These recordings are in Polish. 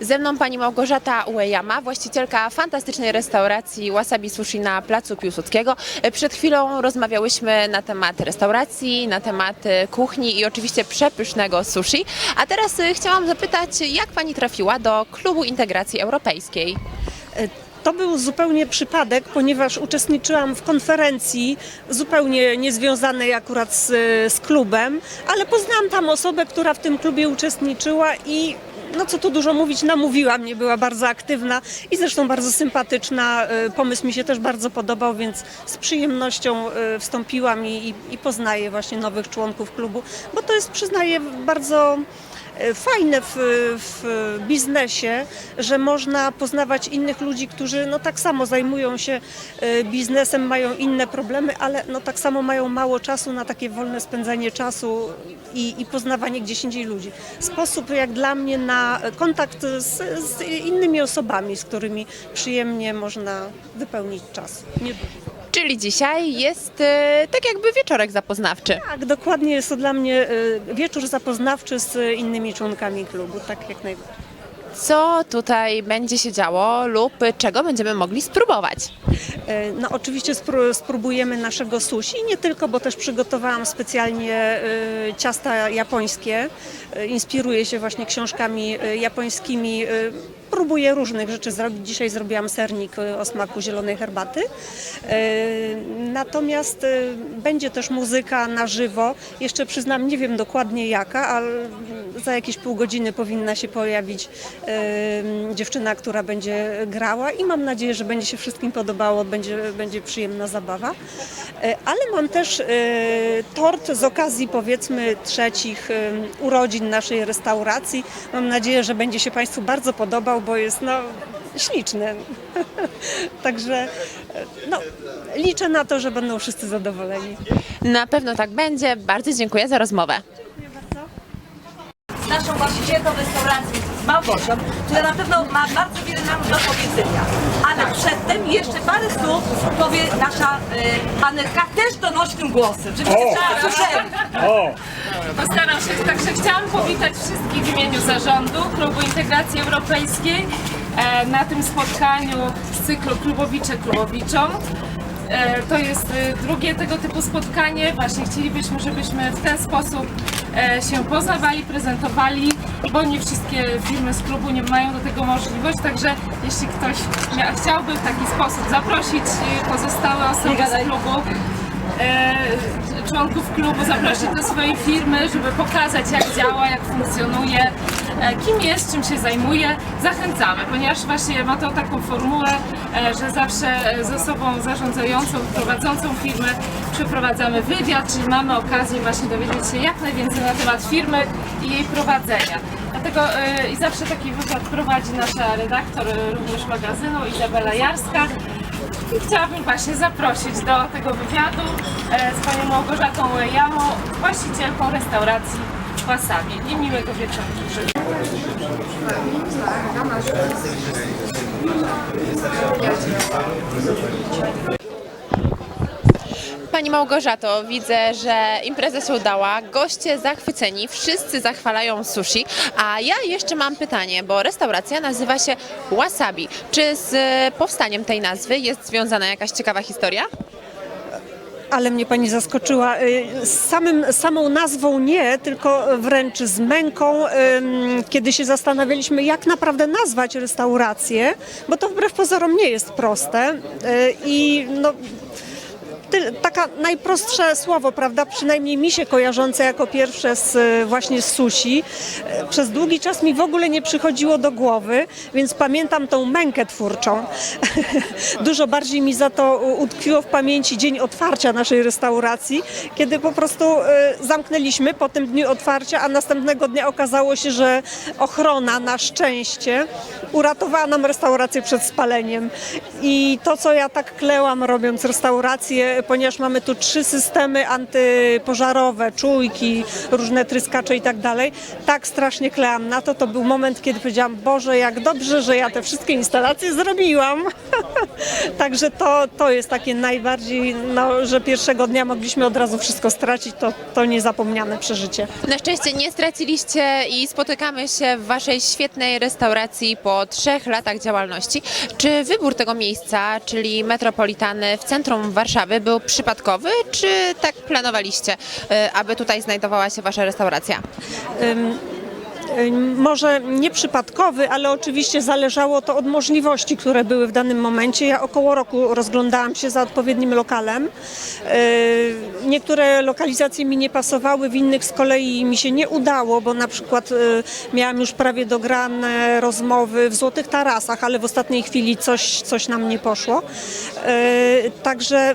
Ze mną pani Małgorzata Uejama, właścicielka fantastycznej restauracji Wasabi Sushi na Placu Piłsudskiego. Przed chwilą rozmawiałyśmy na temat restauracji, na temat e, kuchni i oczywiście przepysznego sushi. A teraz e, chciałam zapytać, jak pani trafiła do Klubu Integracji Europejskiej? To był zupełnie przypadek, ponieważ uczestniczyłam w konferencji zupełnie niezwiązanej akurat z, z klubem, ale poznałam tam osobę, która w tym klubie uczestniczyła i no co tu dużo mówić, namówiła mnie, była bardzo aktywna i zresztą bardzo sympatyczna. Y, Pomysł mi się też bardzo podobał, więc z przyjemnością y, wstąpiłam i, i, i poznaję właśnie nowych członków klubu, bo to jest, przyznaję, bardzo e, fajne w, w biznesie, że można poznawać innych ludzi, którzy no tak samo zajmują się e, biznesem, mają inne problemy, ale no tak samo mają mało czasu na takie wolne spędzanie czasu i, i poznawanie gdzieś indziej ludzi. Sposób jak dla mnie na kontakt z, z innymi osobami, z którymi przyjemnie można wypełnić czas. Czyli dzisiaj jest e, tak jakby wieczorek zapoznawczy. tak, dokładnie jest to dla mnie e, wieczór zapoznawczy z innymi członkami klubu, tak jak najbardziej. Co tutaj będzie się działo lub czego będziemy mogli spróbować? E, No oczywiście spró- spróbujemy naszego sushi, nie tylko, bo też przygotowałam specjalnie e, ciasta japońskie. E, Inspiruję się właśnie książkami japońskimi. Próbuję różnych rzeczy zrobić. Dzisiaj zrobiłam sernik o smaku zielonej herbaty. Natomiast będzie też muzyka na żywo. Jeszcze przyznam, nie wiem dokładnie jaka, ale za jakieś pół godziny powinna się pojawić dziewczyna, która będzie grała i mam nadzieję, że będzie się wszystkim podobało, będzie, będzie przyjemna zabawa. E, Ale mam też e, tort z okazji powiedzmy trzecich urodzin naszej restauracji. Mam nadzieję, że będzie się Państwu bardzo podobał, bo jest no, śliczny. Także e, no, liczę na to, że będą wszyscy zadowoleni. Na pewno tak będzie. Bardzo dziękuję za rozmowę. Naszą właścicielką restauracji, z Małgosią, która na pewno ma bardzo wiele nam do powiedzenia. Ale przedtem jeszcze parę słów powie nasza y, Anelka, też donośnym głosem, słyszeli. O, Postaram się, także chciałam powitać wszystkich w imieniu zarządu Klubu Integracji Europejskiej e, na tym spotkaniu z cyklu Klubowicze Klubowiczom. E, To jest e, drugie tego typu spotkanie. Właśnie chcielibyśmy, żebyśmy w ten sposób e, się poznawali, prezentowali, bo nie wszystkie firmy z klubu nie mają do tego możliwość. Także jeśli ktoś chciałby w taki sposób zaprosić pozostałe osoby z klubu, członków klubu zaprosić do swojej firmy, żeby pokazać jak działa, jak funkcjonuje, kim jest, czym się zajmuje. Zachęcamy, ponieważ właśnie ma to taką formułę, e, że zawsze e, z osobą zarządzającą, prowadzącą firmę przeprowadzamy wywiad, czyli mamy okazję właśnie dowiedzieć się jak najwięcej na temat firmy i jej prowadzenia. Dlatego e, i zawsze taki wywiad prowadzi nasza redaktor e, również magazynu Izabela Jarska. I chciałabym właśnie zaprosić do tego wywiadu e, z panią Małgorzatą Jamą, właścicielką restauracji I miłego wieczoru. Pani Małgorzato, widzę, że impreza się udała, goście zachwyceni, wszyscy zachwalają sushi, a ja jeszcze mam pytanie, bo restauracja nazywa się Wasabi. Czy z powstaniem tej nazwy jest związana jakaś ciekawa historia? Ale mnie pani zaskoczyła. Y, Z samym, samą nazwą nie, tylko wręcz z męką, kiedy się zastanawialiśmy, jak naprawdę nazwać restaurację, bo to wbrew pozorom nie jest proste. Y, I no, taka najprostsze słowo, prawda, przynajmniej mi się kojarzące jako pierwsze z, y, właśnie z sushi. Y, Przez długi czas mi w ogóle nie przychodziło do głowy, więc pamiętam tą mękę twórczą. Dużo bardziej mi za to utkwiło w pamięci dzień otwarcia naszej restauracji, kiedy po prostu y, zamknęliśmy po tym dniu otwarcia, a następnego dnia okazało się, że ochrona na szczęście uratowała nam restaurację przed spaleniem. I to, co ja tak klełam robiąc restaurację, ponieważ mamy tu trzy systemy antypożarowe, czujki, różne tryskacze i tak dalej, tak strasznie klełam na to, to był moment, kiedy powiedziałam, Boże, jak dobrze, że ja te wszystkie instalacje zrobiłam. Także to, to jest takie najbardziej, no, że pierwszego dnia mogliśmy od razu wszystko stracić, to, to niezapomniane przeżycie. Na szczęście nie straciliście i spotykamy się w Waszej świetnej restauracji po trzech latach działalności. Czy wybór tego miejsca, czyli metropolitany w centrum Warszawy był przypadkowy, czy tak planowaliście, y, aby tutaj znajdowała się Wasza restauracja? Y, Może nieprzypadkowy, ale oczywiście zależało to od możliwości, które były w danym momencie. Ja około roku rozglądałam się za odpowiednim lokalem. Y, Niektóre lokalizacje mi nie pasowały, w innych z kolei mi się nie udało, bo na przykład y, miałam już prawie dograne rozmowy w Złotych Tarasach, ale w ostatniej chwili coś, coś nam nie poszło. Także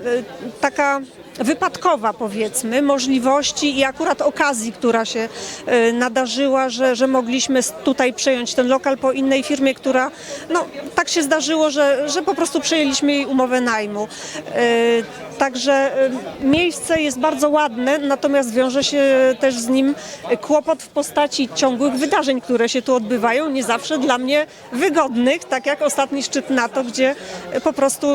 taka wypadkowa powiedzmy, możliwości i akurat okazji, która się e, nadarzyła, że, że mogliśmy tutaj przejąć ten lokal po innej firmie, która no tak się zdarzyło, że, że po prostu przejęliśmy jej umowę najmu. E, Także e, miejsce jest bardzo ładne, natomiast wiąże się też z nim kłopot w postaci ciągłych wydarzeń, które się tu odbywają, nie zawsze dla mnie wygodnych, tak jak ostatni szczyt NATO, gdzie po prostu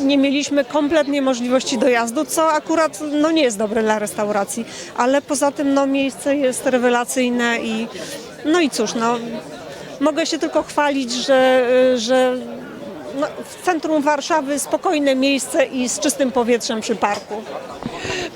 nie mieliśmy kompletnie możliwości dojazdu, co akurat no, nie jest dobre dla restauracji, ale poza tym no, miejsce jest rewelacyjne i no i cóż, no, mogę się tylko chwalić, że, że no, w centrum Warszawy spokojne miejsce i z czystym powietrzem przy parku.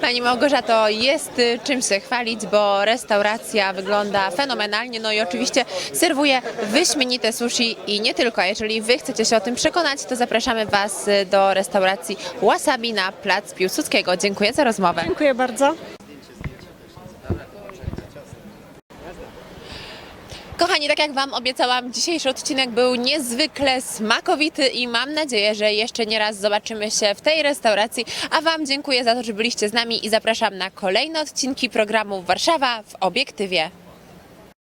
Pani Małgorzato, jest y, czym się chwalić, bo restauracja wygląda fenomenalnie, no i oczywiście serwuje wyśmienite sushi i nie tylko. Jeżeli Wy chcecie się o tym przekonać, to zapraszamy Was y, do restauracji Wasabi na Plac Piłsudskiego. Dziękuję za rozmowę. Dziękuję bardzo. Kochani, tak jak Wam obiecałam, dzisiejszy odcinek był niezwykle smakowity i mam nadzieję, że jeszcze nie raz zobaczymy się w tej restauracji. A Wam dziękuję za to, że byliście z nami i zapraszam na kolejne odcinki programu Warszawa w obiektywie.